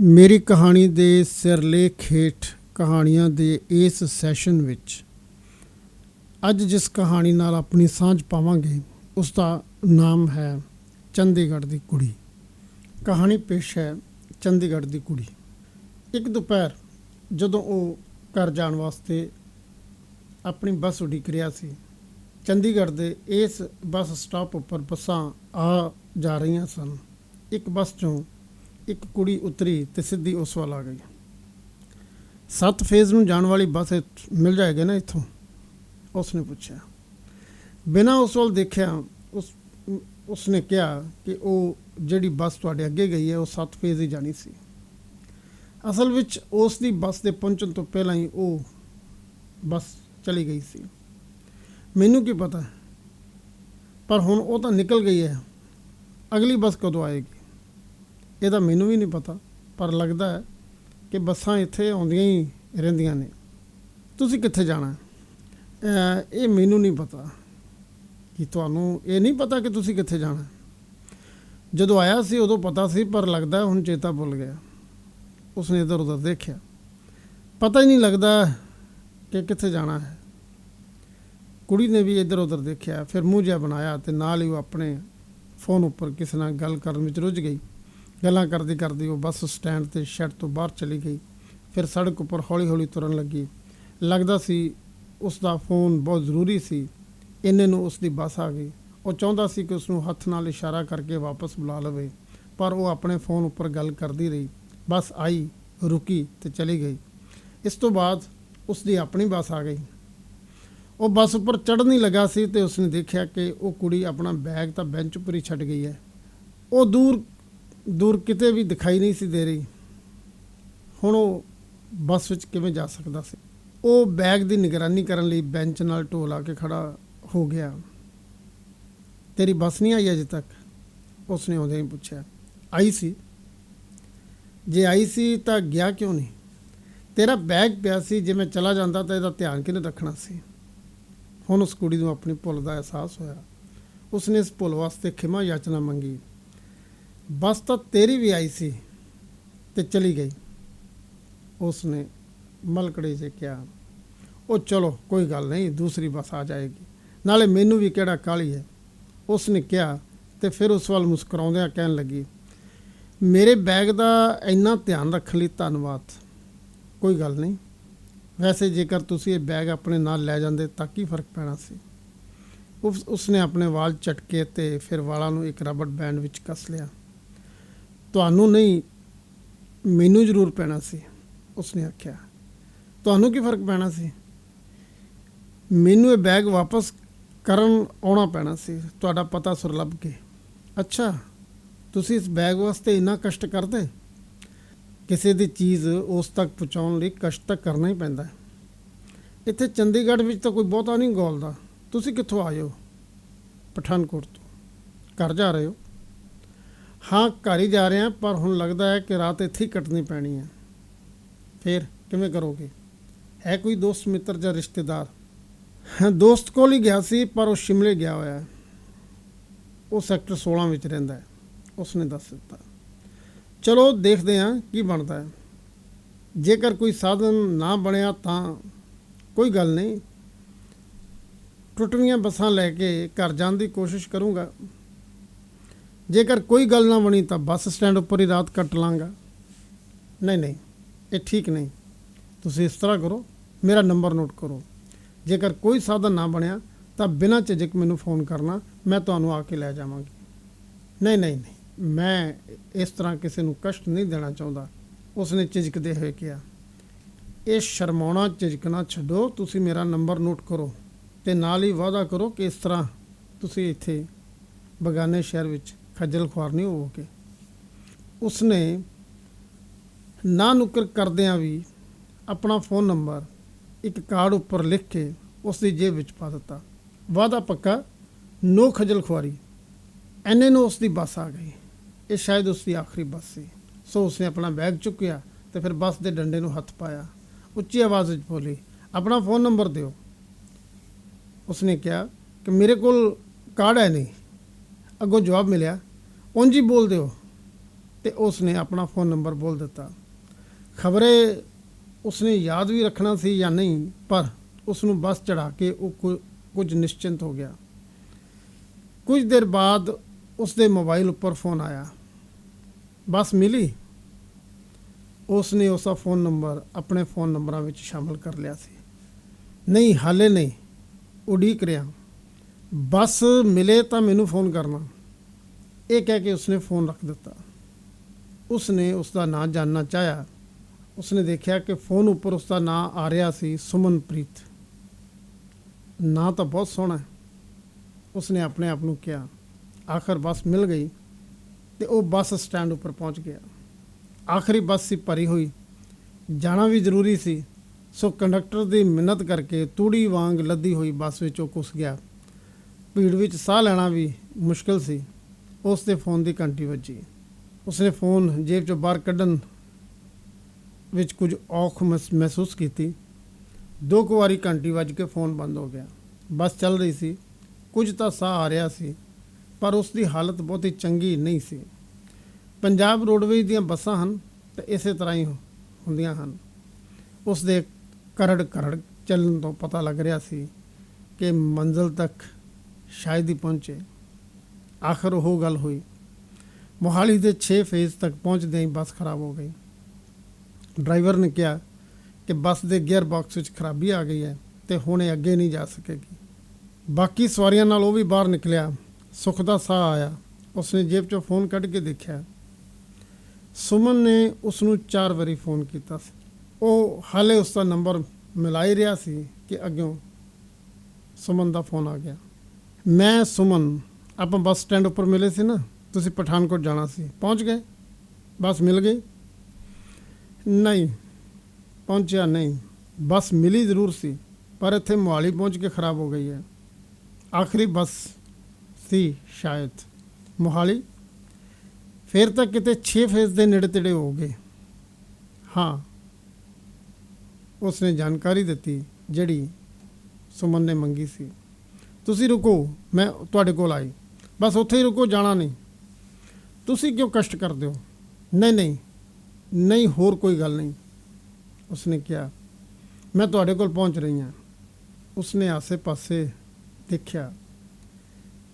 ਮੇਰੀ ਕਹਾਣੀ ਦੇ ਸਿਰਲੇਖ ਹੇਠ ਕਹਾਣੀਆਂ ਦੇ ਇਸ ਸੈਸ਼ਨ ਵਿੱਚ ਅੱਜ ਜਿਸ ਕਹਾਣੀ ਨਾਲ ਆਪਣੀ ਸਾਂਝ ਪਾਵਾਂਗੇ, ਉਸ ਦਾ ਨਾਮ ਹੈ ਚੰਡੀਗੜ੍ਹ ਦੀ ਕੁੜੀ। ਕਹਾਣੀ ਪੇਸ਼ ਹੈ ਚੰਡੀਗੜ੍ਹ ਦੀ ਕੁੜੀ। ਇੱਕ ਦੁਪਹਿਰ ਜਦੋਂ ਉਹ ਘਰ ਜਾਣ ਵਾਸਤੇ ਆਪਣੀ ਬੱਸ ਉਡੀਕ ਰਿਹਾ ਸੀ, ਚੰਡੀਗੜ੍ਹ ਦੇ ਇਸ ਬੱਸ ਸਟਾਪ ਉੱਪਰ ਬੱਸਾਂ ਆ ਜਾ ਰਹੀਆਂ ਸਨ। ਇੱਕ ਬੱਸ ਚੋਂ ਇੱਕ ਕੁੜੀ ਉਤਰੀ ਤੇ ਸਿੱਧੀ ਉਸ ਵੱਲ ਆ ਗਈ। ਸੱਤ ਫੇਜ਼ ਨੂੰ ਜਾਣ ਵਾਲੀ ਬੱਸ ਮਿਲ ਜਾਏਗੀ ਨਾ ਇੱਥੋਂ? ਉਸ ਨੇ ਪੁੱਛਿਆ। ਬਿਨਾਂ ਉਸ ਵੱਲ ਦੇਖਿਆ, ਉਸ, ਉਸਨੇ ਕਿਹਾ ਕਿ ਉਹ ਜਿਹੜੀ ਬੱਸ ਤੁਹਾਡੇ ਅੱਗੇ ਗਈ ਹੈ, ਉਹ ਸੱਤ ਫੇਜ਼ ਹੀ ਜਾਣੀ ਸੀ। ਅਸਲ ਵਿੱਚ ਉਸ ਦੀ ਬੱਸ ਦੇ ਪਹੁੰਚਣ ਤੋਂ ਪਹਿਲਾਂ ਹੀ ਉਹ ਬੱਸ ਚਲੀ ਗਈ ਸੀ। ਮੈਨੂੰ ਕੀ ਪਤਾ? ਪਰ ਹੁਣ ਉਹ ਤਾਂ ਨਿਕਲ ਗਈ ਹੈ। ਅਗਲੀ ਬੱਸ ਕਦੋਂ ਆਏਗੀ? ਇਹਦਾ ਮੈਨੂੰ ਵੀ ਨਹੀਂ ਪਤਾ, ਪਰ ਲੱਗਦਾ ਹੈ ਕਿ ਬੱਸਾਂ ਇੱਥੇ ਆਉਂਦੀਆਂ ਹੀ ਰਹਿੰਦੀਆਂ ਨੇ। ਤੁਸੀਂ ਕਿੱਥੇ ਜਾਣਾ ਇਹ ਮੈਨੂੰ ਨਹੀਂ ਪਤਾ। ਕਿ ਤੁਹਾਨੂੰ ਇਹ ਨਹੀਂ ਪਤਾ ਕਿ ਤੁਸੀਂ ਕਿੱਥੇ ਜਾਣਾ ਜਦੋਂ ਆਇਆ ਸੀ ਉਦੋਂ ਪਤਾ ਸੀ, ਪਰ ਲੱਗਦਾ ਹੁਣ ਚੇਤਾ ਭੁੱਲ ਗਿਆ। ਉਸਨੇ ਇੱਧਰ ਉੱਧਰ ਦੇਖਿਆ। ਪਤਾ ਹੀ ਨਹੀਂ ਲੱਗਦਾ ਕਿ ਕਿੱਥੇ ਜਾਣਾ ਹੈ। ਕੁੜੀ ਨੇ ਵੀ ਇੱਧਰ ਉੱਧਰ ਦੇਖਿਆ, ਫਿਰ ਮੂੰਹ ਜਿਹਾ ਬਣਾਇਆ ਤੇ ਨਾਲ ਹੀ ਉਹ ਆਪਣੇ ਫੋਨ ਉੱਪਰ ਕਿਸੇ ਨਾਲ ਗੱਲ ਕਰਨ ਵਿੱਚ ਰੁੱਝ ਗਈ। ਗੱਲਾਂ ਕਰਦੀ ਕਰਦੀ ਉਹ ਬੱਸ ਸਟੈਂਡ ਤੇ ਸ਼ੈੱਡ ਤੋਂ ਬਾਹਰ ਚਲੀ ਗਈ। ਫਿਰ ਸੜਕ ਉੱਪਰ ਹੌਲੀ-ਹੌਲੀ ਤੁਰਨ ਲੱਗੀ। ਲੱਗਦਾ ਸੀ ਉਸ ਦਾ ਫੋਨ ਬਹੁਤ ਜ਼ਰੂਰੀ ਸੀ। ਇੰਨੇ ਨੂੰ ਉਸ ਦੀ ਬੱਸ ਆ ਗਈ। ਉਹ ਚਾਹੁੰਦਾ ਸੀ ਕਿ ਉਸ ਨੂੰ ਹੱਥ ਨਾਲ ਇਸ਼ਾਰਾ ਕਰਕੇ ਵਾਪਸ ਬੁਲਾ ਲਵੇ, ਪਰ ਉਹ ਆਪਣੇ ਫੋਨ ਉੱਪਰ ਗੱਲ ਕਰਦੀ ਰਹੀ। ਬੱਸ ਆਈ, ਰੁਕੀ ਤੇ ਚਲੀ ਗਈ। ਇਸ ਤੋਂ ਬਾਅਦ ਉਸ ਦੀ ਆਪਣੀ ਬੱਸ ਆ ਗਈ। ਉਹ ਬੱਸ ਉੱਪਰ ਚੜ੍ਹਨ ਹੀ ਲੱਗਾ ਸੀ ਤੇ ਉਸਨੇ ਦੇਖਿਆ ਕਿ ਉਹ ਕੁੜੀ ਆਪਣਾ ਬੈਗ ਤਾਂ ਬੈਂਚ ਉੱਪਰ ਹੀ ਛੱਡ ਗਈ ਹੈ। ਉਹ ਦੂਰ ਦੂਰ ਕਿਤੇ ਵੀ ਦਿਖਾਈ ਨਹੀਂ ਸੀ ਦੇ ਰਹੀ। ਹੁਣ ਉਹ ਬੱਸ ਵਿੱਚ ਕਿਵੇਂ ਜਾ ਸਕਦਾ ਸੀ? ਉਹ ਬੈਗ ਦੀ ਨਿਗਰਾਨੀ ਕਰਨ ਲਈ ਬੈਂਚ ਨਾਲ ਢੋਲ ਆ ਕੇ ਖੜਾ ਹੋ ਗਿਆ। ਤੇਰੀ ਬੱਸ ਨਹੀਂ ਆਈ ਅਜੇ ਤੱਕ? ਉਸਨੇ ਉਹਦੇ ਹੀ ਪੁੱਛਿਆ। ਆਈ ਸੀ। ਜੇ ਆਈ ਸੀ ਤਾਂ ਗਿਆ ਕਿਉਂ ਨਹੀਂ? ਤੇਰਾ ਬੈਗ ਪਿਆ ਸੀ, ਜੇ ਮੈਂ ਚਲਾ ਜਾਂਦਾ ਤਾਂ ਇਹਦਾ ਧਿਆਨ ਕਿਹਨੇ ਰੱਖਣਾ ਸੀ? ਹੁਣ ਉਸ ਕੁੜੀ ਨੂੰ ਆਪਣੀ ਭੁੱਲ ਦਾ ਅਹਿਸਾਸ ਹੋਇਆ। ਉਸਨੇ ਇਸ ਭੁੱਲ ਵਾਸਤੇ ਖਿਮਾ ਯਾਚਨਾ ਮੰਗੀ। ਬਸ ਤਾਂ ਤੇਰੀ ਵੀ ਆਈ ਸੀ ਤੇ ਚਲੀ ਗਈ। ਉਸਨੇ ਮਲਕੜੇ ਜੇ ਕਿਹਾ, ਉਹ ਚਲੋ, ਕੋਈ ਗੱਲ ਨਹੀਂ, ਦੂਸਰੀ ਬੱਸ ਆ ਜਾਏਗੀ। ਨਾਲੇ ਮੈਨੂੰ ਵੀ ਕਿਹੜਾ ਕਾਲੀ ਹੈ? ਉਸ ਨੇ ਕਿਹਾ ਤੇ ਫਿਰ ਉਸ ਵੱਲ ਮੁਸਕਰਾਉਂਦਿਆਂ ਕਹਿਣ ਲੱਗੀ, ਮੇਰੇ ਬੈਗ ਦਾ ਇੰਨਾ ਧਿਆਨ ਰੱਖਣ ਲਈ ਧੰਨਵਾਦ। ਕੋਈ ਗੱਲ ਨਹੀਂ। ਵੈਸੇ ਜੇਕਰ ਤੁਸੀਂ ਇਹ ਬੈਗ ਆਪਣੇ ਨਾਲ ਲੈ ਜਾਂਦੇ ਤਾਂ ਕੀ ਫ਼ਰਕ ਪੈਣਾ ਸੀ? ਉਸ, ਉਸਨੇ ਆਪਣੇ ਵਾਲ ਝਟਕੇ ਤੇ ਫਿਰ ਵਾਲਾਂ ਨੂੰ ਇੱਕ ਰਬੜ ਬੈਂਡ ਵਿੱਚ ਕੱਸ ਲਿਆ। ਤੁਹਾਨੂੰ ਨਹੀਂ, ਮੈਨੂੰ ਜ਼ਰੂਰ ਪੈਣਾ ਸੀ, ਉਸਨੇ ਆਖਿਆ। ਤੁਹਾਨੂੰ ਕੀ ਫ਼ਰਕ ਪੈਣਾ ਸੀ? ਮੈਨੂੰ ਇਹ ਬੈਗ ਵਾਪਸ ਕਰਨ ਆਉਣਾ ਪੈਣਾ ਸੀ, ਤੁਹਾਡਾ ਪਤਾ ਸੁਰ ਲੱਭ ਕੇ। ਅੱਛਾ, ਤੁਸੀਂ ਇਸ ਬੈਗ ਵਾਸਤੇ ਇੰਨਾ ਕਸ਼ਟ ਕਰਦੇ? ਕਿਸੇ ਦੀ ਚੀਜ਼ ਉਸ ਤੱਕ ਪਹੁੰਚਾਉਣ ਲਈ ਕਸ਼ਟ ਤਾਂ ਕਰਨਾ ਹੀ ਪੈਂਦਾ ਹੈ। ਇੱਥੇ ਚੰਡੀਗੜ੍ਹ ਵਿੱਚ ਤਾਂ ਕੋਈ ਬਹੁਤਾ ਨਹੀਂ ਗੋਲਦਾ। ਤੁਸੀਂ ਕਿੱਥੋਂ ਆਏ ਹੋ? ਪਠਾਨਕੋਟ ਤੋਂ। ਘਰ ਜਾ ਰਹੇ ਹੋ? ਹਾਂ, ਘਰ ਹੀ ਜਾ ਰਹੇ ਹਾਂ, ਪਰ ਹੁਣ ਲੱਗਦਾ ਹੈ ਕਿ ਰਾਤ ਇੱਥੇ ਹੀ ਕੱਟਣੀ ਪੈਣੀ ਹੈ। ਫਿਰ ਕਿਵੇਂ ਕਰੋਗੇ? ਹੈ ਕੋਈ ਦੋਸਤ, ਮਿੱਤਰ ਜਾਂ ਰਿਸ਼ਤੇਦਾਰ? ਹਾਂ, ਦੋਸਤ ਕੋਲ ਹੀ ਗਿਆ ਸੀ, ਪਰ ਉਹ ਸ਼ਿਮਲੇ ਗਿਆ ਹੋਇਆ ਹੈ। ਉਹ ਸੈਕਟਰ 16 ਵਿੱਚ ਰਹਿੰਦਾ ਹੈ। ਉਸਨੇ ਦੱਸ ਦਿੱਤਾ। ਚਲੋ, ਦੇਖਦੇ ਹਾਂ ਕੀ ਬਣਦਾ ਹੈ। ਜੇਕਰ ਕੋਈ ਸਾਧਨ ਨਾ ਬਣਿਆ ਤਾਂ ਕੋਈ ਗੱਲ ਨਹੀਂ। ਟੁੱਟਵੀਆਂ ਬੱਸਾਂ ਲੈ ਕੇ ਘਰ ਜਾਣ ਦੀ ਕੋਸ਼ਿਸ਼ ਕਰੂੰਗਾ। ਜੇਕਰ ਕੋਈ ਗੱਲ ਨਾ ਬਣੀ ਤਾਂ ਬੱਸ ਸਟੈਂਡ ਉੱਪਰ ਹੀ ਰਾਤ ਕੱਟ ਲਾਂਗਾ। ਨਹੀਂ ਨਹੀਂ, ਇਹ ਠੀਕ ਨਹੀਂ। ਤੁਸੀਂ ਇਸ ਤਰ੍ਹਾਂ ਕਰੋ, ਮੇਰਾ ਨੰਬਰ ਨੋਟ ਕਰੋ। ਜੇਕਰ ਕੋਈ ਸਾਧਨ ਨਾ ਬਣਿਆ ਤਾਂ ਬਿਨਾਂ ਝਿਜਕ ਮੈਨੂੰ ਫੋਨ ਕਰਨਾ, ਮੈਂ ਤੁਹਾਨੂੰ ਆ ਕੇ ਲੈ ਜਾਵਾਂਗੀ। ਨਹੀਂ ਨਹੀਂ ਨਹੀਂ, ਮੈਂ ਇਸ ਤਰ੍ਹਾਂ ਕਿਸੇ ਨੂੰ ਕਸ਼ਟ ਨਹੀਂ ਦੇਣਾ ਚਾਹੁੰਦਾ। ਉਸਨੇ ਝਿਜਕਦੇ ਹੋਏ ਕਿਹਾ, ਇਹ ਸ਼ਰਮਾਉਣਾ, ਝਿਜਕਣਾ ਛੱਡੋ, ਤੁਸੀਂ ਮੇਰਾ ਨੰਬਰ ਨੋਟ ਕਰੋ ਤੇ ਨਾਲ ਹੀ ਵਾਅਦਾ ਕਰੋ ਕਿ ਇਸ ਤਰ੍ਹਾਂ ਤੁਸੀਂ ਇੱਥੇ ਬਗਾਨੇ ਸ਼ਹਿਰ ਵਿੱਚ ਖੱਜਲ ਖੁਆਰ ਨਹੀਂ ਹੋ ਕੇ। ਉਸਨੇ ਨਾ ਨੁਕਰ ਕਰਦਿਆਂ ਵੀ ਆਪਣਾ ਫੋਨ ਨੰਬਰ ਇੱਕ ਕਾਰਡ ਉੱਪਰ ਲਿਖ ਕੇ ਉਸ ਦੀ ਜੇਬ ਵਿੱਚ ਪਾ ਦਿੱਤਾ। ਵਾਅਦਾ ਪੱਕਾ, ਨੋ ਖੱਜਲ ਖੁਆਰੀ। ਐਨੇ ਨੂੰ ਉਸ ਦੀ ਬੱਸ ਆ ਗਈ। ਇਹ ਸ਼ਾਇਦ ਉਸ ਦੀ ਆਖਰੀ ਬੱਸ ਸੀ। ਸੋ ਉਸਨੇ ਆਪਣਾ ਬੈਗ ਚੁੱਕਿਆ ਤੇ ਫਿਰ ਬੱਸ ਦੇ ਡੰਡੇ ਨੂੰ ਹੱਥ ਪਾਇਆ। ਉੱਚੀ ਆਵਾਜ਼ ਵਿੱਚ ਬੋਲੀ, ਆਪਣਾ ਫੋਨ ਨੰਬਰ ਦਿਓ। ਉਸਨੇ ਕਿਹਾ ਕਿ ਮੇਰੇ ਕੋਲ ਕਾਰਡ ਹੈ ਨਹੀਂ। ਅੱਗੋਂ ਜਵਾਬ ਮਿਲਿਆ ਉਂਝ ਹੀ ਬੋਲ ਦਿਓ ਤੇ ਉਸ ਨੇ ਆਪਣਾ ਫੋਨ ਨੰਬਰ ਬੋਲ ਦਿੱਤਾ। ਖਬਰੇ ਉਸਨੇ ਯਾਦ ਵੀ ਰੱਖਣਾ ਸੀ ਜਾਂ ਨਹੀਂ, ਪਰ ਉਸ ਨੂੰ ਬੱਸ ਚੜਾ ਕੇ ਉਹ ਕੁ- ਕੁਝ ਨਿਸ਼ਚਿੰਤ ਹੋ ਗਿਆ। ਕੁਝ ਦੇਰ ਬਾਅਦ ਉਸ ਦੇ ਮੋਬਾਈਲ ਉੱਪਰ ਫੋਨ ਆਇਆ। ਬਸ ਮਿਲੀ? ਉਸ ਨੇ ਉਸਦਾ ਫੋਨ ਨੰਬਰ ਆਪਣੇ ਫੋਨ ਨੰਬਰਾਂ ਵਿੱਚ ਸ਼ਾਮਲ ਕਰ ਲਿਆ ਸੀ। ਨਹੀਂ, ਹਾਲੇ ਨਹੀਂ। ਉਡੀਕ ਰਿਹਾ। ਬਸ ਮਿਲੇ ਤਾਂ ਮੈਨੂੰ ਫੋਨ ਕਰਨਾ। ਇਹ ਕਹਿ ਕੇ ਉਸਨੇ ਫੋਨ ਰੱਖ ਦਿੱਤਾ। ਉਸਨੇ ਉਸ ਦਾ ਨਾਂ ਜਾਣਨਾ ਚਾਹਿਆ। ਉਸਨੇ ਦੇਖਿਆ ਕਿ ਫੋਨ ਉੱਪਰ ਉਸ ਦਾ ਨਾਂ ਆ ਰਿਹਾ ਸੀ ਸੁਮਨਪ੍ਰੀਤ। ਨਾਂ ਤਾਂ ਬਹੁਤ ਸੋਹਣਾ ਹੈ। ਉਸਨੇ ਆਪਣੇ ਆਪ ਨੂੰ ਕਿਹਾ। ਆਖਰ ਬੱਸ ਮਿਲ ਗਈ ਤੇ ਉਹ ਬੱਸ ਸਟੈਂਡ ਉੱਪਰ ਪਹੁੰਚ ਗਿਆ। ਆਖਰੀ ਬੱਸ ਸੀ ਭਰੀ ਹੋਈ। ਜਾਣਾ ਵੀ ਜ਼ਰੂਰੀ ਸੀ। ਸੋ ਕੰਡਕਟਰ ਦੀ ਮਿਹਨਤ ਕਰਕੇ ਤੂੜੀ ਵਾਂਗ ਲੱਦੀ ਹੋਈ ਬੱਸ ਵਿੱਚ ਉਹ ਘੁਸ ਗਿਆ। ਭੀੜ ਵਿੱਚ ਸਾਹ ਲੈਣਾ ਵੀ ਮੁਸ਼ਕਲ ਸੀ। ਉਸ ਦੇ ਫੋਨ ਦੀ ਘੰਟੀ ਵੱਜੀ। ਉਸਨੇ ਫੋਨ ਜੇਬ ਚੋਂ ਬਾਹਰ ਕੱਢਣ ਵਿੱਚ ਕੁਝ ਔਖ ਮਹਿਸ- ਮਹਿਸੂਸ ਕੀਤੀ। ਦੋ ਕੁ ਵਾਰੀ ਘੰਟੀ ਵੱਜ ਕੇ ਫੋਨ ਬੰਦ ਹੋ ਗਿਆ। ਬੱਸ ਚੱਲ ਰਹੀ ਸੀ। ਕੁਝ ਤਾਂ ਸਾਹ ਆ ਰਿਹਾ ਸੀ, ਪਰ ਉਸ ਦੀ ਹਾਲਤ ਬਹੁਤੀ ਚੰਗੀ ਨਹੀਂ ਸੀ। ਪੰਜਾਬ ਰੋਡਵੇਜ਼ ਦੀਆਂ ਬੱਸਾਂ ਹਨ ਤੇ ਇਸੇ ਤਰ੍ਹਾਂ ਹੀ ਹੁੰਦੀਆਂ ਹਨ। ਉਸ ਦੇ ਕਰੜ ਕਰੜ ਚੱਲਣ ਤੋਂ ਪਤਾ ਲੱਗ ਰਿਹਾ ਸੀ ਕਿ ਮੰਜ਼ਲ ਤੱਕ ਸ਼ਾਇਦ ਹੀ ਪਹੁੰਚੇ। ਆਖਰ ਉਹ ਗੱਲ ਹੋਈ। ਮੋਹਾਲੀ ਦੇ 6 ਫੇਜ਼ ਤੱਕ ਪਹੁੰਚਦੇ ਹੀ ਬੱਸ ਖਰਾਬ ਹੋ ਗਈ। ਡਰਾਈਵਰ ਨੇ ਕਿਹਾ ਕਿ ਬੱਸ ਦੇ ਗੀਅਰ ਬਾਕਸ ਵਿੱਚ ਖਰਾਬੀ ਆ ਗਈ ਹੈ ਤੇ ਹੁਣ ਇਹ ਅੱਗੇ ਨਹੀਂ ਜਾ ਸਕੇਗੀ। ਬਾਕੀ ਸਵਾਰੀਆਂ ਨਾਲ ਉਹ ਵੀ ਬਾਹਰ ਨਿਕਲਿਆ। ਸੁੱਖ ਦਾ ਸਾਹ ਆਇਆ। ਉਸਨੇ ਜੇਬ ਚੋਂ ਫੋਨ ਕੱਢ ਕੇ ਦੇਖਿਆ। ਸੁਮਨ ਨੇ ਉਸ ਨੂੰ ਚਾਰ ਵਾਰੀ ਫੋਨ ਕੀਤਾ ਸੀ। ਉਹ ਹਾਲੇ ਉਸ ਦਾ ਨੰਬਰ ਮਿਲਾ ਹੀ ਰਿਹਾ ਸੀ ਕਿ ਅੱਗੋਂ ਸੁਮਨ ਦਾ ਫੋਨ ਆ ਗਿਆ। ਮੈਂ ਸੁਮਨ ਆਪਾਂ ਬੱਸ ਸਟੈਂਡ ਉੱਪਰ ਮਿਲੇ ਸੀ ਨਾ, ਤੁਸੀਂ ਪਠਾਨਕੋਟ ਜਾਣਾ ਸੀ। ਪਹੁੰਚ ਗਏ? ਬੱਸ ਮਿਲ ਗਈ? ਨਹੀਂ, ਪਹੁੰਚਿਆ ਨਹੀਂ। ਬੱਸ ਮਿਲੀ ਜ਼ਰੂਰ ਸੀ, ਪਰ ਇੱਥੇ ਮੋਹਾਲੀ ਪਹੁੰਚ ਕੇ ਖਰਾਬ ਹੋ ਗਈ ਹੈ। ਆਖਰੀ ਬੱਸ ਸੀ ਸ਼ਾਇਦ ਮੋਹਾਲੀ। ਫਿਰ ਤਾਂ ਕਿਤੇ 6 ਫੇਜ਼ ਦੇ ਨੇੜੇ ਤੇੜੇ ਹੋ ਗਏ। ਹਾਂ, ਉਸਨੇ ਜਾਣਕਾਰੀ ਦਿੱਤੀ, ਜਿਹੜੀ ਸੁਮਨ ਨੇ ਮੰਗੀ ਸੀ। ਤੁਸੀਂ ਰੁਕੋ, ਮੈਂ ਤੁਹਾਡੇ ਕੋਲ ਆਈ। ਬਸ ਉੱਥੇ ਹੀ ਰੁਕੋ, ਜਾਣਾ ਨਹੀਂ। ਤੁਸੀਂ ਕਿਉਂ ਕਸ਼ਟ ਕਰਦੇ ਹੋ? ਨਹੀਂ ਨਹੀਂ ਨਹੀਂ, ਹੋਰ ਕੋਈ ਗੱਲ ਨਹੀਂ। ਉਸਨੇ ਕਿਹਾ, ਮੈਂ ਤੁਹਾਡੇ ਕੋਲ ਪਹੁੰਚ ਰਹੀ ਹਾਂ। ਉਸਨੇ ਆਸੇ-ਪਾਸੇ ਦੇਖਿਆ।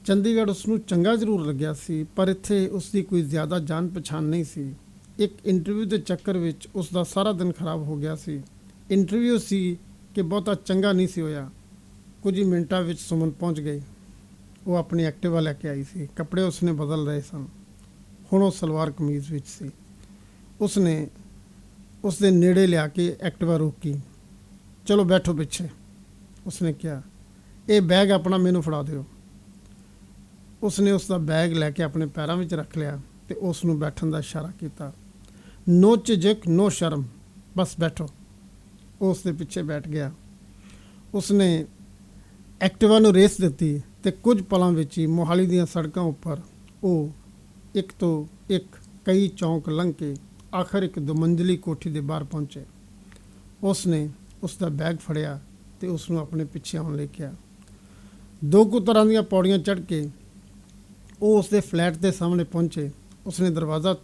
ਚੰਡੀਗੜ੍ਹ ਉਸ ਨੂੰ ਚੰਗਾ ਜ਼ਰੂਰ ਲੱਗਿਆ ਸੀ, ਪਰ ਇੱਥੇ ਉਸ ਦੀ ਕੋਈ ਜ਼ਿਆਦਾ ਜਾਣ ਪਛਾਣ ਨਹੀਂ ਸੀ। ਇੱਕ ਇੰਟਰਵਿਊ ਦੇ ਚੱਕਰ ਵਿੱਚ ਉਸ ਦਾ ਸਾਰਾ ਦਿਨ ਖਰਾਬ ਹੋ ਗਿਆ ਸੀ। ਇੰਟਰਵਿਊ ਸੀ ਕਿ ਬਹੁਤਾ ਚੰਗਾ ਨਹੀਂ ਸੀ ਹੋਇਆ। ਕੁਝ ਹੀ ਮਿੰਟਾਂ ਵਿੱਚ ਸੁਮਨ ਪਹੁੰਚ ਗਈ ਉਹ ਆਪਣੀ ਐਕਟਿਵਾ ਲੈ ਕੇ ਆਈ ਸੀ। ਕੱਪੜੇ ਉਸਨੇ ਬਦਲ ਰਹੇ ਸਨ। ਹੁਣ ਉਹ ਸਲਵਾਰ ਕਮੀਜ਼ ਵਿੱਚ ਸੀ। ਉਸਨੇ ਉਸ ਦੇ ਨੇੜੇ ਲਿਆ ਕੇ ਐਕਟਿਵਾ ਰੋਕੀ। ਚਲੋ ਬੈਠੋ ਪਿੱਛੇ। ਉਸਨੇ ਕਿਹਾ, ਇਹ ਬੈਗ ਆਪਣਾ ਮੈਨੂੰ ਫੜਾ ਦਿਓ। ਉਸਨੇ ਉਸ ਦਾ ਬੈਗ ਲੈ ਕੇ ਆਪਣੇ ਪੈਰਾਂ ਵਿੱਚ ਰੱਖ ਲਿਆ ਤੇ ਉਸ ਨੂੰ ਬੈਠਣ ਦਾ ਇਸ਼ਾਰਾ ਕੀਤਾ। ਨੋ ਝਿਜਕ, ਨੋ ਸ਼ਰਮ। ਬਸ ਬੈਠੋ। ਉਸ ਦੇ ਪਿੱਛੇ ਬੈਠ ਗਿਆ। ਉਸਨੇ ਐਕਟਿਵਾ ਨੂੰ ਰੇਸ ਦਿੱਤੀ। ਤੇ ਕੁਝ ਪਲਾਂ ਵਿੱਚ ਹੀ ਮੋਹਾਲੀ ਦੀਆਂ ਸੜਕਾਂ ਉੱਪਰ ਉਹ ਇੱਕ ਤੋਂ ਇੱਕ ਕਈ ਚੌਂਕ ਲੰਘ ਕੇ ਆਖਰ ਇੱਕ ਦੁਮੰਜ਼ਲੀ ਕੋਠੀ ਦੇ ਬਾਹਰ ਪਹੁੰਚੇ। ਉਸ ਨੇ ਉਸ ਦਾ ਬੈਗ ਫੜਿਆ ਤੇ ਉਸ ਨੂੰ ਆਪਣੇ ਪਿੱਛੇ ਆਉਣ ਲਈ ਕਿਹਾ। ਦੋ ਕੁ ਤਰ੍ਹਾਂ ਦੀਆਂ ਪੌੜੀਆਂ ਚੜ੍ਹ ਕੇ ਉਹ ਉਸ ਦੇ ਫਲੈਟ ਦੇ ਸਾਹਮਣੇ ਪਹੁੰਚੇ। ਉਸਨੇ ਦਰਵਾਜ਼ਾ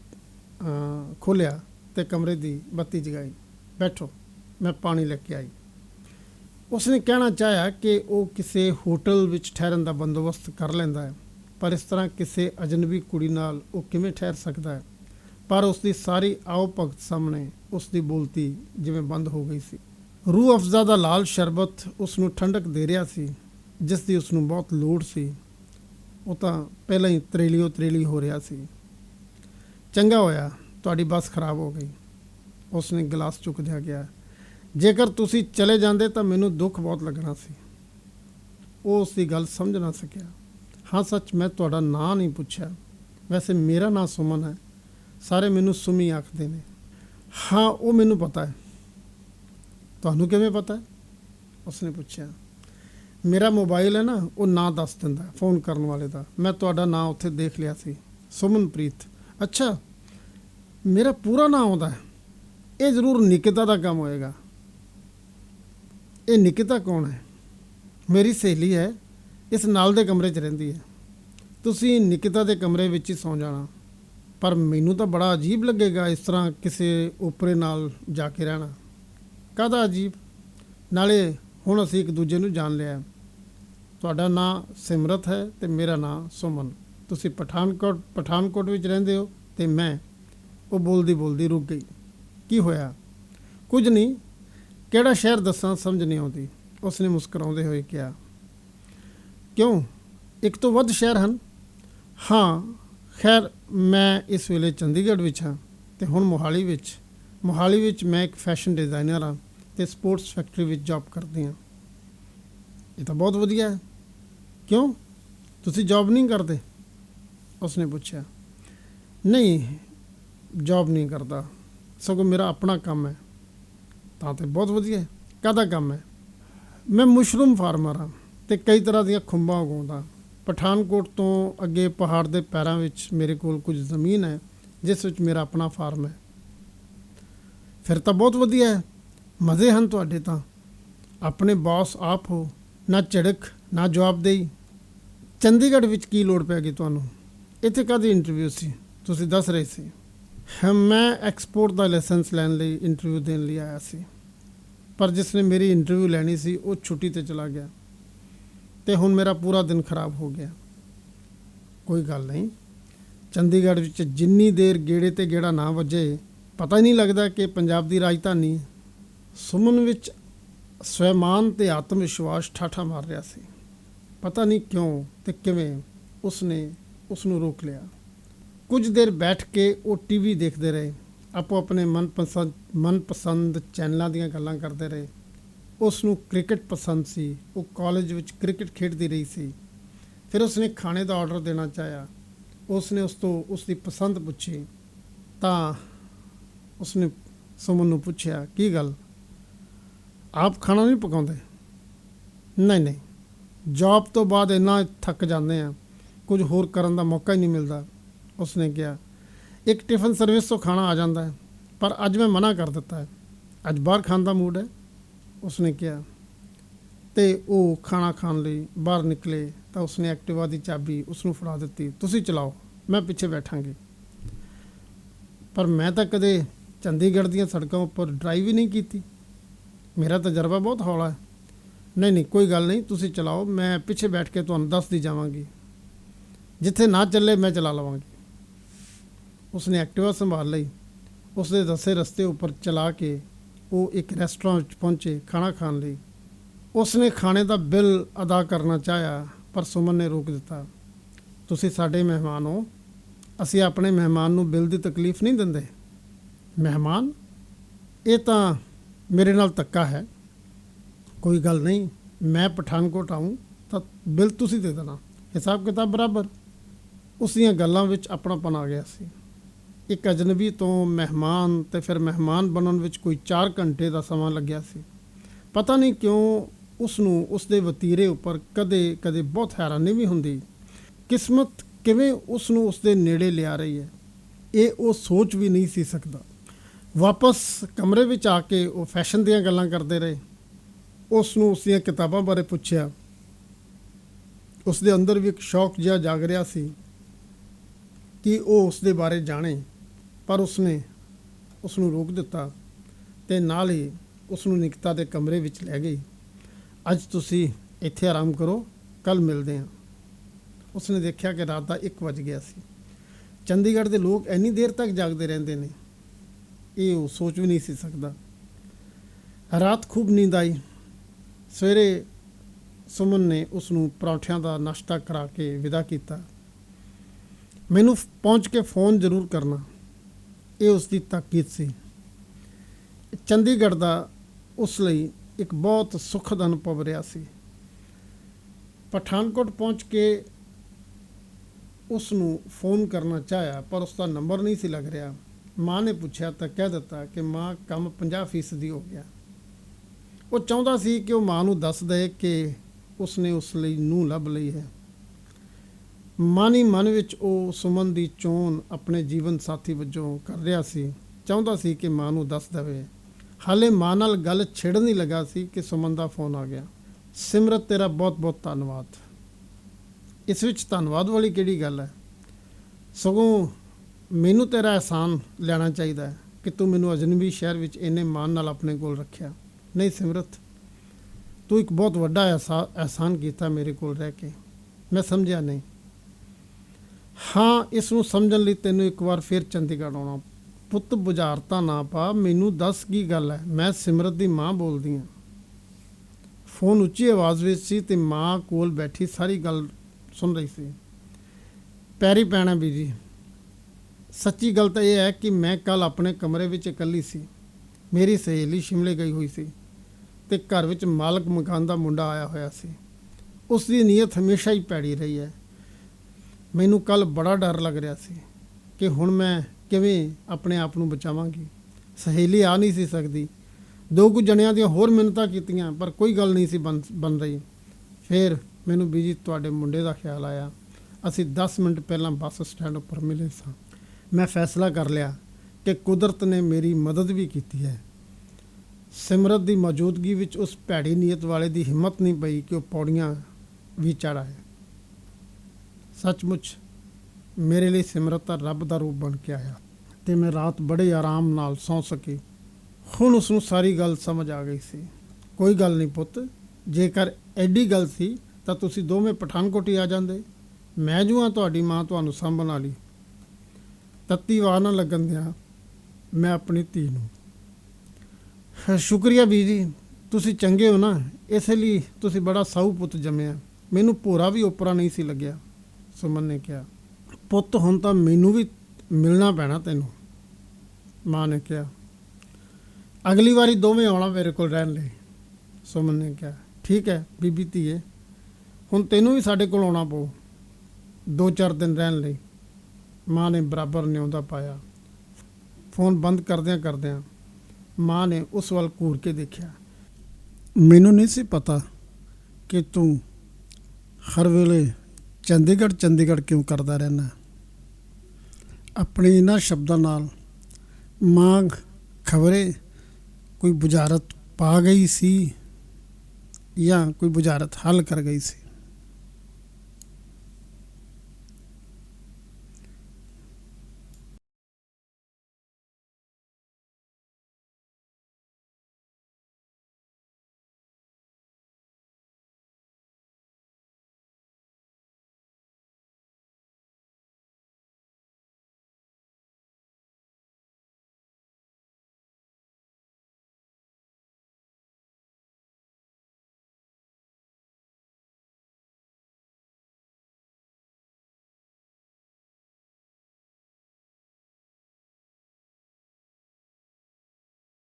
ਖੋਲ੍ਹਿਆ ਤੇ ਕਮਰੇ ਦੀ ਬੱਤੀ ਜਗਾਈ। ਬੈਠੋ, ਮੈਂ ਪਾਣੀ ਲੈ ਕੇ ਆਈ। ਉਸਨੇ ਕਹਿਣਾ ਚਾਹਿਆ ਕਿ ਉਹ ਕਿਸੇ ਹੋਟਲ ਵਿੱਚ ਠਹਿਰਨ ਦਾ ਬੰਦੋਬਸਤ ਕਰ ਲੈਂਦਾ ਹੈ, ਪਰ ਇਸ ਤਰ੍ਹਾਂ ਕਿਸੇ ਅਜਨਬੀ ਕੁੜੀ ਨਾਲ ਉਹ ਕਿਵੇਂ ਠਹਿਰ ਸਕਦਾ ਹੈ? ਪਰ ਉਸ ਦੀ ਸਾਰੀ ਆਓ ਭਗਤ ਸਾਹਮਣੇ ਉਸ ਦੀ ਬੋਲਤੀ ਜਿਵੇਂ ਬੰਦ ਹੋ ਗਈ ਸੀ। ਰੂਹ ਅਫਜ਼ਾ ਦਾ ਲਾਲ ਸ਼ਰਬਤ ਉਸ ਨੂੰ ਠੰਡਕ ਦੇ ਰਿਹਾ ਸੀ ਜਿਸ ਦੀ ਉਸ ਨੂੰ ਬਹੁਤ ਲੋੜ ਸੀ। ਉਹ ਤਾਂ ਪਹਿਲਾਂ ਹੀ ਤਰੇਲੀਓ ਤਰੇਲੀ ਹੋ ਰਿਹਾ ਸੀ। ਚੰਗਾ ਹੋਇਆ, ਤੁਹਾਡੀ ਬੱਸ ਖਰਾਬ ਹੋ ਗਈ। ਉਸ ਨੇ ਗਲਾਸ ਚੁੱਕਦਿਆਂ ਗਿਆ। ਜੇਕਰ ਤੁਸੀਂ ਚਲੇ ਜਾਂਦੇ ਤਾਂ ਮੈਨੂੰ ਦੁੱਖ ਬਹੁਤ ਲੱਗਣਾ ਸੀ। ਉਹ ਉਸ ਦੀ ਗੱਲ ਸਮਝ ਨਾ ਸਕਿਆ। ਹਾਂ, ਸੱਚ ਮੈਂ ਤੁਹਾਡਾ ਨਾਂ ਨਹੀਂ ਪੁੱਛਿਆ। ਵੈਸੇ ਮੇਰਾ ਨਾਂ ਸੁਮਨ ਹੈ। ਸਾਰੇ ਮੈਨੂੰ ਸੁਮੀ ਆਖਦੇ ਨੇ। ਹਾਂ, ਉਹ ਮੈਨੂੰ ਪਤਾ ਹੈ। ਤੁਹਾਨੂੰ ਕਿਵੇਂ ਪਤਾ ਹੈ? ਉਸਨੇ ਪੁੱਛਿਆ। ਮੇਰਾ ਮੋਬਾਈਲ ਹੈ ਨਾ, ਉਹ ਨਾਂ ਦੱਸ ਦਿੰਦਾ ਫੋਨ ਕਰਨ ਵਾਲੇ ਦਾ। ਮੈਂ ਤੁਹਾਡਾ ਨਾਂ ਉੱਥੇ ਦੇਖ ਲਿਆ ਸੀ। ਸੁਮਨਪ੍ਰੀਤ। ਅੱਛਾ, ਮੇਰਾ ਪੂਰਾ ਨਾਂ ਆਉਂਦਾ ਹੈ। ਇਹ ਜ਼ਰੂਰ ਨਿਕਿਤਾ ਦਾ ਕੰਮ ਹੋਏਗਾ। ਇਹ ਨਿਕਿਤਾ ਕੌਣ ਹੈ? ਮੇਰੀ ਸਹੇਲੀ ਹੈ, ਇਸ ਨਾਲ ਦੇ ਕਮਰੇ 'ਚ ਰਹਿੰਦੀ ਹੈ। ਤੁਸੀਂ ਨਿਕਿਤਾ ਦੇ ਕਮਰੇ ਵਿੱਚ ਹੀ ਸੌਂ ਜਾਣਾ। ਪਰ ਮੈਨੂੰ ਤਾਂ ਬੜਾ ਅਜੀਬ ਲੱਗੇਗਾ ਇਸ ਤਰ੍ਹਾਂ ਕਿਸੇ ਓਪਰੇ ਨਾਲ ਜਾ ਕੇ ਰਹਿਣਾ। ਕਾਹਦਾ ਅਜੀਬ? ਨਾਲੇ ਹੁਣ ਅਸੀਂ ਇੱਕ ਦੂਜੇ ਨੂੰ ਜਾਣ ਲਿਆ ਤੁਹਾਡਾ ਨਾਂ ਸਿਮਰਤ ਹੈ ਤੇ ਮੇਰਾ ਨਾਂ ਸੁਮਨ। ਤੁਸੀਂ ਪਠਾਨਕੋਟ ਪਠਾਨਕੋਟ ਵਿੱਚ ਰਹਿੰਦੇ ਹੋ ਤੇ ਮੈਂ ਉਹ ਬੋਲਦੀ ਬੋਲਦੀ ਰੁਕ ਗਈ। ਕੀ ਹੋਇਆ? ਕੁਝ ਨਹੀਂ ਕਿਹੜਾ ਸ਼ਹਿਰ ਦੱਸਾਂ, ਸਮਝ ਨਹੀਂ ਆਉਂਦੀ। ਉਸਨੇ ਮੁਸਕਰਾਉਂਦੇ ਹੋਏ ਕਿਹਾ, ਕਿਉਂ? ਇੱਕ ਤੋਂ ਵੱਧ ਸ਼ਹਿਰ ਹਨ? ਹਾਂ, ਖੈਰ, ਮੈਂ ਇਸ ਵੇਲੇ ਚੰਡੀਗੜ੍ਹ ਵਿੱਚ ਹਾਂ ਤੇ ਹੁਣ ਮੋਹਾਲੀ ਵਿੱਚ। ਮੋਹਾਲੀ ਵਿੱਚ ਮੈਂ ਇੱਕ ਫੈਸ਼ਨ ਡਿਜ਼ਾਈਨਰ ਹਾਂ ਤੇ ਸਪੋਰਟਸ ਫੈਕਟਰੀ ਵਿੱਚ ਜੌਬ ਕਰਦੀ ਹਾਂ। ਇਹ ਤਾਂ ਬਹੁਤ ਵਧੀਆ ਹੈ। ਕਿਉਂ? ਤੁਸੀਂ ਜੌਬ ਨਹੀਂ ਕਰਦੇ? ਉਸਨੇ ਪੁੱਛਿਆ, ਨਹੀਂ, ਜੌਬ ਨਹੀਂ ਕਰਦਾ। ਸਗੋਂ ਮੇਰਾ ਆਪਣਾ ਕੰਮ ਹੈ। ਤਾਂ ਤੇ ਬਹੁਤ ਵਧੀਆ ਕਾਹਦਾ ਕੰਮ ਹੈ? ਮੈਂ ਮਸ਼ਰੂਮ ਫਾਰਮਰ ਹਾਂ ਤੇ ਕਈ ਤਰ੍ਹਾਂ ਦੀਆਂ ਖੁੰਬਾਂ ਉਗਾਉਂਦਾ। ਪਠਾਨਕੋਟ ਤੋਂ ਅੱਗੇ ਪਹਾੜ ਦੇ ਪੈਰਾਂ ਵਿੱਚ ਮੇਰੇ ਕੋਲ ਕੁਝ ਜ਼ਮੀਨ ਹੈ, ਜਿਸ ਵਿੱਚ ਮੇਰਾ ਆਪਣਾ ਫਾਰਮ ਹੈ। ਫਿਰ ਤਾਂ ਬਹੁਤ ਵਧੀਆ ਹੈ। ਮਜ਼ੇ ਹਨ ਤੁਹਾਡੇ ਤਾਂ। ਆਪਣੇ ਬੌਸ ਆਪ ਹੋ, ਨਾ ਝਿੜਕ, ਨਾ ਜਵਾਬਦੇਹੀ। ਚੰਡੀਗੜ੍ਹ ਵਿੱਚ ਕੀ ਲੋੜ ਪੈ ਗਈ ਤੁਹਾਨੂੰ? ਇੱਥੇ ਕਾਹਦੀ ਇੰਟਰਵਿਊ ਸੀ? ਤੁਸੀਂ ਦੱਸ ਰਹੇ ਸੀ। ਮੈਂ ਐਕਸਪੋਰਟ ਦਾ ਲਾਇਸੈਂਸ ਲੈਣ ਲਈ ਇੰਟਰਵਿਊ ਦੇਣ ਲਈ ਆਇਆ ਸੀ। ਪਰ ਜਿਸ ਨੇ ਮੇਰੀ ਇੰਟਰਵਿਊ ਲੈਣੀ ਸੀ, ਉਹ ਛੁੱਟੀ ਤੇ ਚਲਾ ਗਿਆ ਤੇ ਹੁਣ ਮੇਰਾ ਪੂਰਾ ਦਿਨ ਖਰਾਬ ਹੋ ਗਿਆ। ਕੋਈ ਗੱਲ ਨਹੀਂ। ਚੰਡੀਗੜ੍ਹ ਵਿੱਚ ਜਿੰਨੀ ਦੇਰ ਗੇੜੇ ਤੇ ਗੇੜਾ ਨਾ ਵੱਜੇ, ਪਤਾ ਹੀ ਨਹੀਂ ਲੱਗਦਾ ਕਿ ਪੰਜਾਬ ਦੀ ਰਾਜਧਾਨੀ ਸੁਮਨ ਵਿੱਚ ਸਵੈਮਾਨ ਤੇ ਆਤਮ ਵਿਸ਼ਵਾਸ ਠਾਠਾ ਮਾਰ ਰਿਹਾ ਸੀ। ਪਤਾ ਨਹੀਂ ਕਿਉਂ ਤੇ ਕਿਵੇਂ ਉਸਨੇ ਉਸ ਨੂੰ ਰੋਕ ਲਿਆ। ਕੁਝ ਦੇਰ ਬੈਠ ਕੇ ਉਹ ਟੀਵੀ ਦੇਖਦੇ ਰਹੇ, ਆਪੋ ਆਪਣੇ ਮਨਪਸੰਦ ਮਨਪਸੰਦ ਚੈਨਲਾਂ ਦੀਆਂ ਗੱਲਾਂ ਕਰਦੇ ਰਹੇ। ਉਸ ਨੂੰ ਕ੍ਰਿਕਟ ਪਸੰਦ ਸੀ, ਉਹ ਕਾਲਜ ਵਿੱਚ ਕ੍ਰਿਕਟ ਖੇਡਦੀ ਰਹੀ ਸੀ। ਫਿਰ ਉਸਨੇ ਖਾਣੇ ਦਾ ਆਰਡਰ ਦੇਣਾ ਚਾਹਿਆ। ਉਸਨੇ ਉਸ ਤੋਂ ਉਸ ਦੀ ਪਸੰਦ ਪੁੱਛੀ। ਤਾਂ ਉਸਨੇ ਸੁਮਨ ਨੂੰ ਪੁੱਛਿਆ, ਕੀ ਗੱਲ? ਆਪ ਖਾਣਾ ਨਹੀਂ ਪਕਾਉਂਦੇ? ਨਹੀਂ ਨਹੀਂ। ਜੌਬ ਤੋਂ ਬਾਅਦ ਇੰਨਾ ਥੱਕ ਜਾਂਦੇ ਆ। ਕੁਝ ਹੋਰ ਕਰਨ ਦਾ ਮੌਕਾ ਹੀ ਨਹੀਂ ਮਿਲਦਾ। ਉਸਨੇ ਕਿਹਾ, ਇੱਕ ਟਿਫਨ ਸਰਵਿਸ ਤੋਂ ਖਾਣਾ ਆ ਜਾਂਦਾ ਹੈ, ਪਰ ਅੱਜ ਮੈਂ ਮਨਾ ਕਰ ਦਿੱਤਾ ਹੈ। ਅੱਜ ਬਾਹਰ ਖਾਣ ਦਾ ਮੂਡ ਹੈ। ਉਸਨੇ ਕਿਹਾ, ਤੇ ਉਹ ਖਾਣਾ ਖਾਣ ਲਈ ਬਾਹਰ ਨਿਕਲੇ ਤਾਂ ਉਸਨੇ ਐਕਟਿਵਾ ਦੀ ਚਾਬੀ ਉਸ ਨੂੰ ਫੜਾ ਦਿੱਤੀ, ਤੁਸੀਂ ਚਲਾਓ, ਮੈਂ ਪਿੱਛੇ ਬੈਠਾਂਗੀ। ਪਰ ਮੈਂ ਤਾਂ ਕਦੇ ਚੰਡੀਗੜ੍ਹ ਦੀਆਂ ਸੜਕਾਂ ਉੱਪਰ ਡਰਾਈਵ ਹੀ ਨਹੀਂ ਕੀਤੀ। ਮੇਰਾ ਤਜਰਬਾ ਬਹੁਤ ਹੌਲਾ ਹੈ। ਨਹੀਂ ਨਹੀਂ, ਕੋਈ ਗੱਲ ਨਹੀਂ, ਤੁਸੀਂ ਚਲਾਓ, ਮੈਂ ਪਿੱਛੇ ਬੈਠ ਕੇ ਤੁਹਾਨੂੰ ਦੱਸਦੀ ਜਾਵਾਂਗੀ। ਜਿੱਥੇ ਨਾ ਚੱਲੇ, ਮੈਂ ਚਲਾ ਲਵਾਂਗੀ। ਉਸਨੇ ਐਕਟਿਵਾ ਸੰਭਾਲ ਲਈ। ਉਸਦੇ ਦੱਸੇ ਰਸਤੇ ਉੱਪਰ ਚਲਾ ਕੇ ਉਹ ਇੱਕ ਰੈਸਟੋਰੈਂਟ ਵਿੱਚ ਪਹੁੰਚੇ ਖਾਣਾ ਖਾਣ ਲਈ। ਉਸਨੇ ਖਾਣੇ ਦਾ ਬਿੱਲ ਅਦਾ ਕਰਨਾ ਚਾਹਿਆ, ਪਰ ਸੁਮਨ ਨੇ ਰੋਕ ਦਿੱਤਾ। ਤੁਸੀਂ ਸਾਡੇ ਮਹਿਮਾਨ ਹੋ। ਅਸੀਂ ਆਪਣੇ ਮਹਿਮਾਨ ਨੂੰ ਬਿੱਲ ਦੀ ਤਕਲੀਫ ਨਹੀਂ ਦਿੰਦੇ। ਮਹਿਮਾਨ, ਇਹ ਤਾਂ ਮੇਰੇ ਨਾਲ ਧੱਕਾ ਹੈ। ਕੋਈ ਗੱਲ ਨਹੀਂ, ਮੈਂ ਪਠਾਨਕੋਟ ਆਉਂ ਤਾਂ ਬਿੱਲ ਤੁਸੀਂ ਦੇ ਦੇਣਾ। ਹਿਸਾਬ ਕਿਤਾਬ ਬਰਾਬਰ। ਉਸ ਦੀਆਂ ਗੱਲਾਂ ਵਿੱਚ ਆਪਣਾਪਨ ਆ ਗਿਆ ਸੀ। ਇੱਕ ਅਜਨਬੀ ਤੋਂ ਮਹਿਮਾਨ ਤੇ ਫਿਰ ਮਹਿਮਾਨ ਬਣਨ ਵਿੱਚ ਕੋਈ 4 ਘੰਟੇ ਦਾ ਸਮਾਂ ਲੱਗਿਆ ਸੀ। ਪਤਾ ਨਹੀਂ ਕਿਉਂ ਉਸ ਨੂੰ ਉਸ ਦੇ ਵਤੀਰੇ ਉੱਪਰ ਕਦੇ ਕਦੇ ਬਹੁਤ ਹੈਰਾਨੀ ਵੀ ਹੁੰਦੀ। ਕਿਸਮਤ ਕਿਵੇਂ ਉਸ ਨੂੰ ਉਸ ਦੇ ਨੇੜੇ ਲਿਆ ਰਹੀ ਹੈ? ਇਹ ਉਹ ਸੋਚ ਵੀ ਨਹੀਂ ਸੀ ਸਕਦਾ। ਵਾਪਸ ਕਮਰੇ ਵਿੱਚ ਆ ਕੇ ਉਹ ਫੈਸ਼ਨ ਦੀਆਂ ਗੱਲਾਂ ਕਰਦੇ ਰਹੇ। ਉਸ ਨੂੰ ਉਸ ਦੀਆਂ ਕਿਤਾਬਾਂ ਬਾਰੇ ਪੁੱਛਿਆ। ਉਸ ਦੇ ਅੰਦਰ ਵੀ ਇੱਕ ਸ਼ੌਕ ਜਿਹਾ ਜਾਗ ਰਿਹਾ ਸੀ ਕਿ ਉਹ ਉਸ ਦੇ ਬਾਰੇ ਜਾਣੇ। ਪਰ ਉਸਨੇ ਉਸ ਨੂੰ ਰੋਕ ਦਿੱਤਾ ਤੇ ਨਾਲ ਹੀ ਉਸ ਨੂੰ ਨਿਕਤਾ ਦੇ ਕਮਰੇ ਵਿੱਚ ਲੈ ਗਈ। ਅੱਜ ਤੁਸੀਂ ਇੱਥੇ ਆਰਾਮ ਕਰੋ ਕੱਲ ਮਿਲਦੇ ਹਾਂ। ਉਸਨੇ ਦੇਖਿਆ ਕਿ ਰਾਤ ਦਾ 1 ਵਜ ਗਿਆ ਸੀ। ਚੰਡੀਗੜ੍ਹ ਦੇ ਲੋਕ ਇੰਨੀ ਦੇਰ ਤੱਕ ਜਾਗਦੇ ਰਹਿੰਦੇ ਨੇ, ਇਹ ਉਹ ਸੋਚ ਵੀ ਨਹੀਂ ਸੀ ਸਕਦਾ। ਰਾਤ ਖੂਬ ਨੀਂਦ ਆਈ। ਸਵੇਰੇ ਸੁਮਨ ਨੇ ਉਸ ਨੂੰ ਪਰੌਂਠਿਆਂ ਦਾ ਨਾਸ਼ਤਾ ਕਰਾ ਕੇ ਵਿਦਾ ਕੀਤਾ। ਮੈਨੂੰ ਪਹੁੰਚ ਕੇ ਫੋਨ ਜ਼ਰੂਰ ਕਰਨਾ। ਇਹ ਉਸ ਦੀ ਤਾਕੀਦ ਸੀ। ਚੰਡੀਗੜ੍ਹ ਦਾ ਉਸ ਲਈ ਇੱਕ ਬਹੁਤ ਸੁਖਦ ਅਨੁਭਵ ਰਿਹਾ ਸੀ। ਪਠਾਨਕੋਟ ਪਹੁੰਚ ਕੇ ਉਸ ਨੂੰ ਫੋਨ ਕਰਨਾ ਚਾਹਿਆ, ਪਰ ਉਸ ਦਾ ਨੰਬਰ ਨਹੀਂ ਸੀ ਲੱਗ ਰਿਹਾ। ਮਾਂ ਨੇ ਪੁੱਛਿਆ ਤਾਂ ਕਹਿ ਦਿੱਤਾ ਕਿ ਮਾਂ ਕੰਮ 50% ਹੋ ਗਿਆ। ਉਹ ਚਾਹੁੰਦਾ ਸੀ ਕਿ ਉਹ ਮਾਂ ਨੂੰ ਦੱਸ ਦੇ ਕਿ ਉਸਨੇ ਉਸ ਲਈ ਨੂੰ ਲੱਭ ਲਈ ਹੈ। ਮਨ ਹੀ ਮਨ ਵਿੱਚ ਉਹ ਸੁਮਨ ਦੀ ਚੋਣ ਆਪਣੇ ਜੀਵਨ ਸਾਥੀ ਵਜੋਂ ਕਰ ਰਿਹਾ ਸੀ। ਚਾਹੁੰਦਾ ਸੀ ਕਿ ਮਾਂ ਨੂੰ ਦੱਸ ਦੇਵੇ। ਹਾਲੇ ਮਾਂ ਨਾਲ ਗੱਲ ਛੇੜਨ ਹੀ ਲੱਗਾ ਸੀ ਕਿ ਸੁਮਨ ਦਾ ਫੋਨ ਆ ਗਿਆ। ਸਿਮਰਤ, ਤੇਰਾ ਬਹੁਤ ਬਹੁਤ ਧੰਨਵਾਦ। ਇਸ ਵਿੱਚ ਧੰਨਵਾਦ ਵਾਲੀ ਕਿਹੜੀ ਗੱਲ ਹੈ? ਸਗੋਂ ਮੈਨੂੰ ਤੇਰਾ ਅਹਿਸਾਨ ਲੈਣਾ ਚਾਹੀਦਾ ਹੈ ਕਿ ਤੂੰ ਮੈਨੂੰ ਅਜਨਬੀ ਸ਼ਹਿਰ ਵਿੱਚ ਇੰਨੇ ਮਾਣ ਨਾਲ ਆਪਣੇ ਕੋਲ ਰੱਖਿਆ। ਨਹੀਂ ਸਿਮਰਤ, ਤੂੰ ਇੱਕ ਬਹੁਤ ਵੱਡਾ ਅਹਿਸਾ- ਅਹਿਸਾਨ ਕੀਤਾ ਮੇਰੇ ਕੋਲ ਰਹਿ ਕੇ। ਮੈਂ ਸਮਝਿਆ ਨਹੀਂ। ਹਾਂ, ਇਸ ਨੂੰ ਸਮਝਣ ਲਈ ਤੈਨੂੰ ਇੱਕ ਵਾਰ ਫਿਰ ਚੰਡੀਗੜ੍ਹ ਆਉਣਾ। ਪੁੱਤ, ਬੁਝਾਰਤਾ ਨਾ ਪਾ, ਮੈਨੂੰ ਦੱਸ ਕੀ ਗੱਲ ਹੈ? ਮੈਂ ਸਿਮਰਤ ਦੀ ਮਾਂ ਬੋਲਦੀ ਹਾਂ। ਫੋਨ ਉੱਚੀ ਆਵਾਜ਼ ਵਿੱਚ ਸੀ ਤੇ ਮਾਂ ਕੋਲ ਬੈਠੀ ਸਾਰੀ ਗੱਲ ਸੁਣ ਰਹੀ ਸੀ। ਪੈਰੀ ਪੈਣਾ ਬੀਜੀ। ਸੱਚੀ ਗੱਲ ਤਾਂ ਇਹ ਹੈ ਕਿ ਮੈਂ ਕੱਲ ਆਪਣੇ ਕਮਰੇ ਵਿੱਚ ਇਕੱਲੀ ਸੀ। ਮੇਰੀ ਸਹੇਲੀ ਸ਼ਿਮਲੇ ਗਈ ਹੋਈ ਸੀ ਤੇ ਘਰ ਵਿੱਚ ਮਾਲਕ ਮਕਾਨ ਦਾ ਮੁੰਡਾ ਆਇਆ ਹੋਇਆ ਸੀ। ਉਸ ਦੀ ਨੀਅਤ ਹਮੇਸ਼ਾ ਹੀ ਪੈੜੀ ਰਹੀ ਹੈ। ਮੈਨੂੰ ਕੱਲ ਬੜਾ ਡਰ ਲੱਗ ਰਿਹਾ ਸੀ ਕਿ ਹੁਣ ਮੈਂ ਕਿਵੇਂ ਆਪਣੇ ਆਪ ਨੂੰ ਬਚਾਵਾਂਗੀ। ਸਹੇਲੀ ਆ ਨਹੀਂ ਸੀ ਸਕਦੀ। ਦੋ ਕੁ ਜਣਿਆਂ ਦੀਆਂ ਹੋਰ ਮਿੰਨਤਾਂ ਕੀਤੀਆਂ, ਪਰ ਕੋਈ ਗੱਲ ਨਹੀਂ ਸੀ ਬਣ ਬਣ ਰਹੀ। ਫਿਰ ਮੈਨੂੰ ਬੀਜੀ ਤੁਹਾਡੇ ਮੁੰਡੇ ਦਾ ਖਿਆਲ ਆਇਆ। ਅਸੀਂ 10 ਮਿੰਟ ਪਹਿਲਾਂ ਬੱਸ ਸਟੈਂਡ ਉੱਪਰ ਮਿਲੇ ਸਾਂ। ਮੈਂ ਫੈਸਲਾ ਕਰ ਲਿਆ ਕਿ ਕੁਦਰਤ ਨੇ ਮੇਰੀ ਮਦਦ ਵੀ ਕੀਤੀ ਹੈ। ਸਿਮਰਤ ਦੀ ਮੌਜੂਦਗੀ ਵਿੱਚ ਉਸ ਭੈੜੀ ਨੀਅਤ ਵਾਲੇ ਦੀ ਹਿੰਮਤ ਨਹੀਂ ਪਈ ਕਿ ਉਹ ਪੌੜੀਆਂ ਵੀ ਚੜ੍ਹਾਏ ਸੱਚਮੁੱਚ ਮੇਰੇ ਲਈ ਸਿਮਰਤ ਤਾਂ ਰੱਬ ਦਾ ਰੂਪ ਬਣ ਕੇ ਆਇਆ ਤੇ ਮੈਂ ਰਾਤ ਬੜੇ ਆਰਾਮ ਨਾਲ ਸੌਂ ਸਕੀ। ਹੁਣ ਉਸ ਨੂੰ ਸਾਰੀ ਗੱਲ ਸਮਝ ਆ ਗਈ ਸੀ। ਕੋਈ ਗੱਲ ਨਹੀਂ ਪੁੱਤ ਜੇਕਰ ਐਡੀ ਗੱਲ ਸੀ ਤਾਂ ਤੁਸੀਂ ਦੋਵੇਂ ਪਠਾਨਕੋਟ ਹੀ ਆ ਜਾਂਦੇ। ਮੈਂ ਜੂਆਂ ਤੁਹਾਡੀ ਮਾਂ ਤੁਹਾਨੂੰ ਸਾਂਭਣ ਵਾਲੀ। ਤੱਤੀ ਵਾਰ ਨਾ ਲੱਗਣ ਦਿਆਂ ਮੈਂ ਆਪਣੀ ਧੀ ਨੂੰ। ਹ, ਸ਼ੁਕਰੀਆ ਬੀਜੀ ਤੁਸੀਂ ਚੰਗੇ ਹੋ ਨਾ। ਇਸ ਲਈ ਤੁਸੀਂ ਬੜਾ ਸਾਊ ਪੁੱਤ ਜੰਮਿਆ। ਮੈਨੂੰ ਭੋਰਾ ਵੀ ਉਪਰਾ ਨਹੀਂ ਸੀ ਲੱਗਿਆ। ਸੁਮਨ ਨੇ ਕਿਹਾ, ਪੁੱਤ, ਹੁਣ ਤਾਂ ਮੈਨੂੰ ਵੀ ਮਿਲਣਾ ਪੈਣਾ ਤੈਨੂੰ। ਮਾਂ ਨੇ ਕਿਹਾ, ਅਗਲੀ ਵਾਰੀ ਦੋਵੇਂ ਆਉਣਾ ਮੇਰੇ ਕੋਲ ਰਹਿਣ ਲਈ। ਸੁਮਨ ਨੇ ਕਿਹਾ, ਠੀਕ ਹੈ ਬੀਬੀ ਧੀਏ, ਹੁਣ ਤੈਨੂੰ ਵੀ ਸਾਡੇ ਕੋਲ ਆਉਣਾ ਪਊ, ਦੋ ਚਾਰ ਦਿਨ ਰਹਿਣ ਲਈ। ਮਾਂ ਨੇ ਬਰਾਬਰ ਨਿਉਂਦਾ ਪਾਇਆ। ਫੋਨ ਬੰਦ ਕਰਦਿਆਂ ਕਰਦਿਆਂ ਮਾਂ ਨੇ ਉਸ ਵੱਲ ਘੂਰ ਕੇ ਦੇਖਿਆ। ਮੈਨੂੰ ਨਹੀਂ ਸੀ ਪਤਾ ਕਿ ਤੂੰ ਹਰ ਵੇਲੇ ਚੰਡੀਗੜ੍ਹ ਚੰਡੀਗੜ੍ਹ ਕਿਉਂ ਕਰਦਾ ਰਹਿਣਾ ਆਪਣੇ ਇਹਨਾਂ ਸ਼ਬਦਾਂ ਨਾਲ ਮਾਂ ਖਬਰੇ ਕੋਈ ਬੁਝਾਰਤ ਪਾ ਗਈ ਸੀ ਜਾਂ ਕੋਈ ਬੁਝਾਰਤ ਹੱਲ ਕਰ ਗਈ ਸੀ?